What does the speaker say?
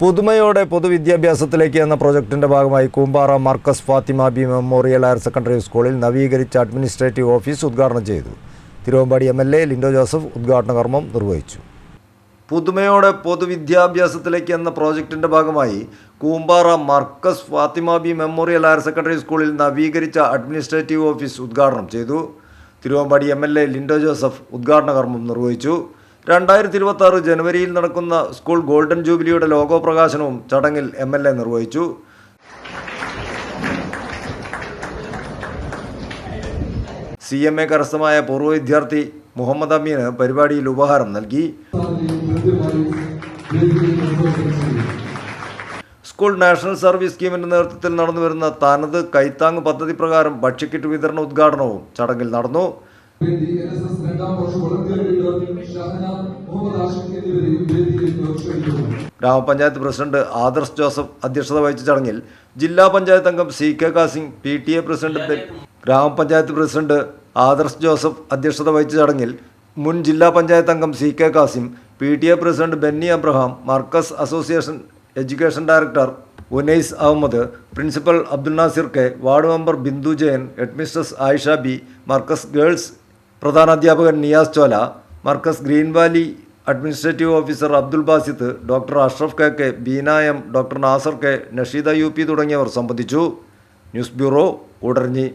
പുതുമയോടെ പൊതുവിദ്യാഭ്യാസത്തിലേക്ക് എന്ന പ്രൊജക്ടിന്റെ ഭാഗമായി Koombara Markaz Fathima B memorial higher secondary സ്കൂളിൽ നവീകരിച്ച അഡ്മിനിസ്ട്രേറ്റീവ് ഓഫീസ് ഉദ്ഘാടനം ചെയ്തു. Thiruvambady M L A Lindo Joseph ഉദ്ഘാടന കർമ്മം നിർവഹിച്ചു. പുതുമയോടെ പൊതുവിദ്യാഭ്യാസത്തിലേക്ക് എന്ന പ്രോജക്റ്റിന്റെ ഭാഗമായി Koombara Markaz Fathima B memorial higher secondary സ്കൂളിൽ നവീകരിച്ച അഡ്മിനിസ്ട്രേറ്റീവ് ഓഫീസ് ഉദ്ഘാടനം ചെയ്തു. Thiruvambady M L A Lindo Joseph ഉദ്ഘാടന കർമ്മം നിർവഹിച്ചു. രണ്ടായിരത്തി ഇരുപത്തി ആറ് ജനുവരിയിൽ നടക്കുന്ന സ്കൂൾ ഗോൾഡൻ ജൂബിലിയുടെ ലോഗോ പ്രകാശനവും ചടങ്ങിൽ എം എൽ എ നിർവഹിച്ചു. സി എം എ കരസ്ഥമായ പൂർവ വിദ്യാർത്ഥി മുഹമ്മദ് അമീന് പരിപാടിയിൽ ഉപഹാരം നൽകി. സ്കൂൾ നാഷണൽ സർവീസ് സ്കീമിന്റെ നേതൃത്വത്തിൽ നടന്നുവരുന്ന തനത് കൈത്താങ് പദ്ധതി പ്രകാരം ഭക്ഷ്യക്കിറ്റ് വിതരണ ഉദ്ഘാടനവും ചടങ്ങിൽ നടന്നു. ഗ്രാമപഞ്ചായത്ത് പ്രസിഡന്റ് ആദർശ് ജോസഫ് അധ്യക്ഷത വഹിച്ച ചടങ്ങിൽ ജില്ലാ പഞ്ചായത്ത് അംഗം C K Kasim P T A president ഗ്രാമപഞ്ചായത്ത് പ്രസിഡന്റ് ആദർശ് ജോസഫ് അധ്യക്ഷത വഹിച്ച ചടങ്ങിൽ മുൻ ജില്ലാ പഞ്ചായത്ത് അംഗം C K Kasim P T A president Benny Abraham Markaz association education director Unais Ahmed principal Abdul Nasir K ward member Bindu Jayan headmistress Ayisha B Markaz girls പ്രധാനാധ്യാപകൻ Niyas Chola Markaz green valley administrative officer Abdul Basith doctor Ashraf K K Beena M doctor Nasar K Nashida U P തുടങ്ങിയവർ സംബന്ധിച്ചു. News bureau Koodaranji